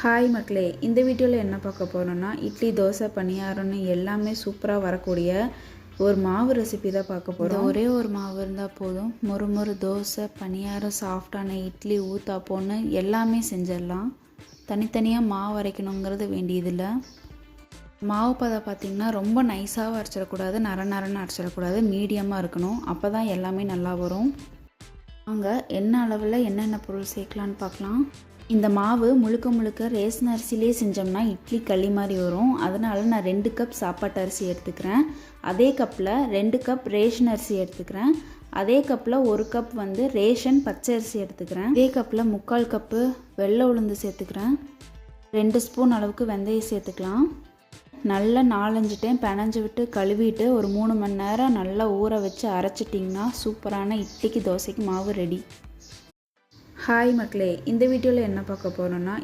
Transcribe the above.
Hi மக்களே இந்த வீடியோவில் என்ன பார்க்க போகிறோன்னா இட்லி தோசை பணியாரம்னு எல்லாமே சூப்பராக வரக்கூடிய ஒரு மாவு ரெசிபி தான் பார்க்க போகிறோம் ஒரே ஒரு மாவு இருந்தால் போதும். மொறு மொறு தோசை பணியாரம் சாஃப்டான இட்லி ஊத்தாப்போன்னு எல்லாமே செஞ்சிடலாம். தனித்தனியாக மாவு அரைக்கணுங்கிறது வேண்டியதில்லை. மாவு பதம் பார்த்திங்கன்னா ரொம்ப நைஸாகவும் அரைச்சிடக்கூடாது நர நரன்னு அரைச்சிடக்கூடாது மீடியமாக இருக்கணும். அப்போ தான் எல்லாமே நல்லா வரும். வாங்க என்ன அளவில் என்னென்ன பொருள் சேர்க்கலான்னு பார்க்கலாம். இந்த மாவு முழுக்க முழுக்க ரேஷன் அரிசிலே செஞ்சோம்னா இட்லி களி மாதிரி வரும். அதனால் நான் ரெண்டு கப் சாப்பாட்டு அரிசி எடுத்துக்கிறேன். அதே கப்பில் ரெண்டு கப் ரேஷன் அரிசி எடுத்துக்கிறேன். அதே கப்பில் ஒரு கப் வந்து ரேஷன் பச்சை அரிசி எடுத்துக்கிறேன். அதே கப்பில் முக்கால் கப்பு வெள்ளை உளுந்து சேர்த்துக்கிறேன். ரெண்டு ஸ்பூன் அளவுக்கு வெந்தயம் சேர்த்துக்கலாம். நல்லா நாலஞ்சு டைம் பெனஞ்சு விட்டு கழுவிட்டு ஒரு மூணு மணி நேரம் நல்லா ஊற வச்சு அரைச்சிட்டிங்கன்னா சூப்பரான இட்லிக்கு தோசைக்கு மாவு ரெடி ஹாய் மக்களே இந்த வீடியோவில் என்ன பார்க்க போகிறோன்னா